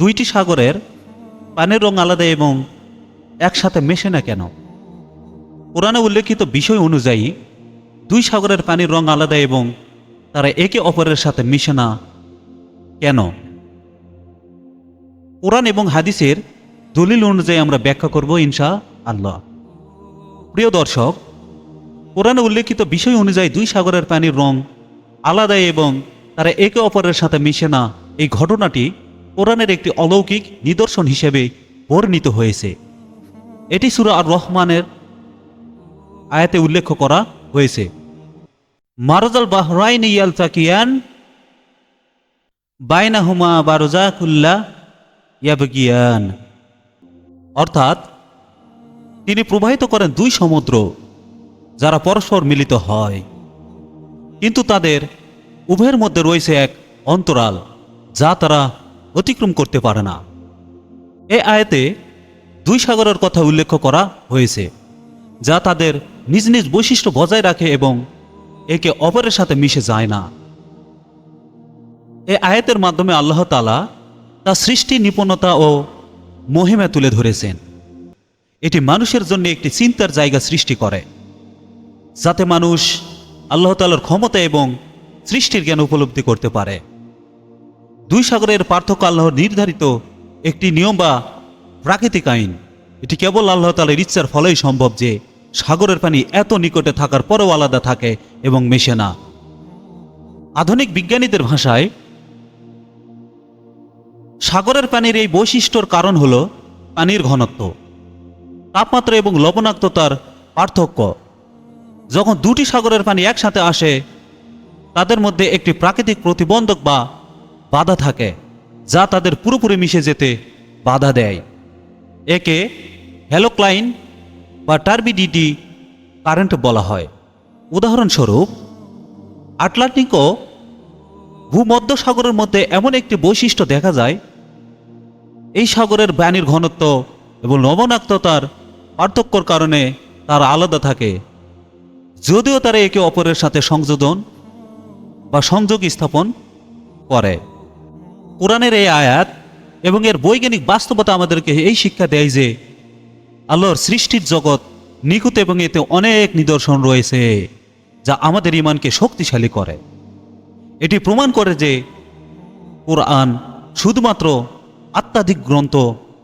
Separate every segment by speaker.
Speaker 1: দুইটি সাগরের পানির রং আলাদা এবং একসাথে মেশে না কেন? কোরআনে উল্লেখিত বিষয় অনুযায়ী, দুই সাগরের পানির রং আলাদা এবং তারা একে অপরের সাথে মিশে না কেন? কোরআন এবং হাদিসের দলিল অনুযায়ী আমরা ব্যাখ্যা করব ইনশা আল্লাহ প্রিয় দর্শক, কোরআনে উল্লেখিত বিষয় অনুযায়ী দুই সাগরের পানির রং আলাদা এবং তারা একে অপরের সাথে মিশে না। এই ঘটনাটি কোরআনের একটি অলৌকিক নিদর্শন হিসেবে বর্ণিত হয়েছে। এটি সুরা আর রহমানের আয়াতে উল্লেখ করা হয়েছে। মারজাল বাহরাইন ইয়াল তাকিয়ান বাইনাহুমা বারজাকুল্লা ইয়াবগিয়ান। অর্থাৎ, তিনি প্রবাহিত করেন দুই সমুদ্র, যারা পরস্পর মিলিত হয়। কিন্তু তাদের উভয়ের মধ্যে রয়েছে এক অন্তরাল, যা তারা অতিক্রম করতে পারে না। এ আয়াতে দুই সাগরের কথা উল্লেখ করা হয়েছে, যা তাদের নিজ নিজ বৈশিষ্ট্য বজায় রাখে এবং একে অপরের সাথে মিশে যায় না। এ আয়াতের মাধ্যমে আল্লাহ তালা তার সৃষ্টি, নিপুণতা ও মহিমা তুলে ধরেছেন। এটি মানুষের জন্য একটি চিন্তার জায়গা সৃষ্টি করে, যাতে মানুষ আল্লাহ তালার ক্ষমতা এবং সৃষ্টির জ্ঞান উপলব্ধি করতে পারে। দুই সাগরের পার্থক্য আল্লাহর নির্ধারিত একটি নিয়ম বা প্রাকৃতিক আইন। এটি কেবল আল্লাহ তালের ইচ্ছার ফলেই সম্ভব যে সাগরের পানি এত নিকটে থাকার পরেও আলাদা থাকে এবং মেশে না। আধুনিক বিজ্ঞানীদের ভাষায়, সাগরের পানির এই বৈশিষ্ট্যর কারণ হল পানির ঘনত্ব, তাপমাত্রা এবং লবণাক্ততার পার্থক্য। যখন দুটি সাগরের পানি একসাথে আসে, তাদের মধ্যে একটি প্রাকৃতিক প্রতিবন্ধক বা বাধা থাকে, যা তাদের পুরোপুরি মিশে যেতে বাধা দেয়। একে হ্যালোক্লাইন বা টার্বিডিটি কারেন্ট বলা হয়। উদাহরণস্বরূপ, আটলান্টিক ও ভূমধ্য সাগরের মধ্যে এমন একটি বৈশিষ্ট্য দেখা যায়, এই সাগরের বাণীর ঘনত্ব এবং লবণাক্ততার পার্থক্যর কারণে তারা আলাদা থাকে। যদিও তারা একে অপরের সাথে সংযোজন বা সংযোগ স্থাপন করে। কোরআনের এই আয়াত এবং এর বৈজ্ঞানিক বাস্তবতা আমাদেরকে এই শিক্ষা দেয় যে আল্লাহর সৃষ্টির জগৎ নিখুঁত এবং এতে অনেক নিদর্শন রয়েছে যা আমাদের ইমানকে শক্তিশালী করে। এটি প্রমাণ করে যে কোরআন শুধুমাত্র আত্মাধিক গ্রন্থ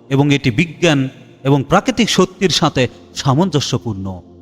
Speaker 1: এবং এটি বিজ্ঞান এবং প্রাকৃতিক সত্যির সাথে সামঞ্জস্যপূর্ণ।